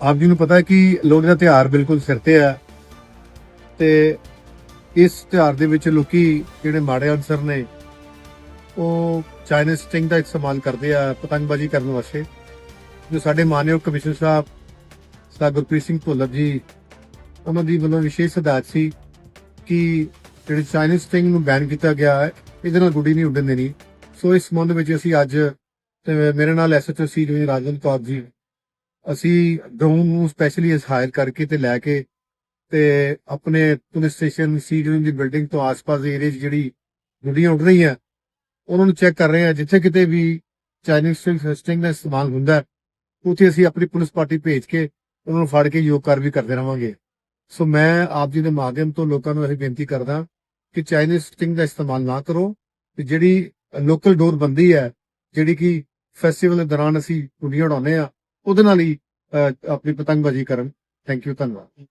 ਆਪ ਜੀ ਨੂੰ ਪਤਾ ਹੈ ਕਿ ਲੋਹੜੀ ਦਾ ਤਿਉਹਾਰ ਬਿਲਕੁਲ ਸਿਰ ਤੇ ਹੈ ਤੇ ਇਸ ਤਿਉਹਾਰ ਦੇ ਵਿੱਚ ਲੋਕੀ ਜਿਹੜੇ ਮਾੜੇ ਅਨਸਰ ਨੇ, ਉਹ ਚਾਈਨੀਜ਼ ਸਟਿੰਗ ਦਾ ਇਸਤੇਮਾਲ ਕਰਦੇ ਆ ਪਤੰਗਬਾਜ਼ੀ ਕਰਨ ਵਾਸਤੇ। ਜੋ ਸਾਡੇ ਮਾਨਯੋਗ ਕਮਿਸ਼ਨਰ ਸਾਹਿਬ, ਸਰ ਗੁਰਪ੍ਰੀਤ ਸਿੰਘ ਭੁੱਲਰ ਜੀ, ਉਹਨਾਂ ਦੀ ਵੱਲੋਂ ਵਿਸ਼ੇਸ਼ ਹਦਾਇਤ ਸੀ ਕਿ ਜਿਹੜੀ ਚਾਈਨੀਜ਼ ਸਟਿੰਗ ਨੂੰ ਬੈਨ ਕੀਤਾ ਗਿਆ ਹੈ, ਇਹਦੇ ਨਾਲ ਗੁੱਡੀ ਨਹੀਂ ਉੱਡਣ ਦੇਣੀ। ਸੋ ਇਸ ਸੰਬੰਧ ਵਿੱਚ ਅਸੀਂ ਅੱਜ ਤੇ ਮੇਰੇ ਨਾਲ ਐਸਐਚਓ ਸੀ ਜੀ ਰਾਜਨ ਕੌਰ ਜੀ, ਅਸੀਂ ਡਰੋਨ ਨੂੰ ਸਪੈਸ਼ਲੀ ਹਾਇਰ ਕਰਕੇ ਤੇ ਲੈ ਕੇ ਤੇ ਆਪਣੇ ਪੁਲਿਸ ਸਟੇਸ਼ਨ ਸੀ ਦੀ ਬਿਲਡਿੰਗ ਤੋਂ ਆਸ-ਪਾਸ ਦੇ ਏਰੀਆ 'ਚ ਜਿਹੜੀ ਗੁੱਡੀਆਂ ਉੱਡ ਰਹੀਆਂ, ਉਹਨਾਂ ਨੂੰ ਚੈੱਕ ਕਰ ਰਹੇ ਹਾਂ, ਜਿੱਥੇ ਕਿਤੇ ਵੀ ਚਾਈਨੀਜ਼ ਸਟਿੰਗ ਦਾ ਇਸਤੇਮਾਲ ਹੁੰਦਾ ਉੱਥੇ ਅਸੀਂ ਆਪਣੀ ਪੁਲਿਸ ਪਾਰਟੀ ਭੇਜ ਕੇ ਉਹਨਾਂ ਨੂੰ ਫੜ ਕੇ ਯੋਗ ਕਰ ਵੀ ਕਰਦੇ ਰਵਾਂਗੇ। ਸੋ ਮੈਂ ਆਪ ਜੀ ਦੇ ਮਾਧਿਅਮ ਤੋਂ ਲੋਕਾਂ ਨੂੰ ਇਹ ਬੇਨਤੀ ਕਰਦਾ ਕਿ ਚਾਈਨੀਜ਼ ਸਟਿੰਗ ਦਾ ਇਸਤੇਮਾਲ ਨਾ ਕਰੋ, ਤੇ ਜਿਹੜੀ ਲੋਕਲ ਡੋਰ ਬੰਦੀ ਹੈ, ਜਿਹੜੀ ਕਿ ਫੈਸਟੀਵਲ ਦੇ ਦੌਰਾਨ ਅਸੀਂ ਗੁੱਡੀਆਂ ਉਡਾਉਂਦੇ ਆ ਉਹਦੇ ਨਾਲ ਹੀ ਅਹ, ਆਪਣੀ ਪਤੰਗਬਾਜ਼ੀ ਕਰਨ। ਥੈਂਕ ਯੂ ਧੰਨਵਾਦ।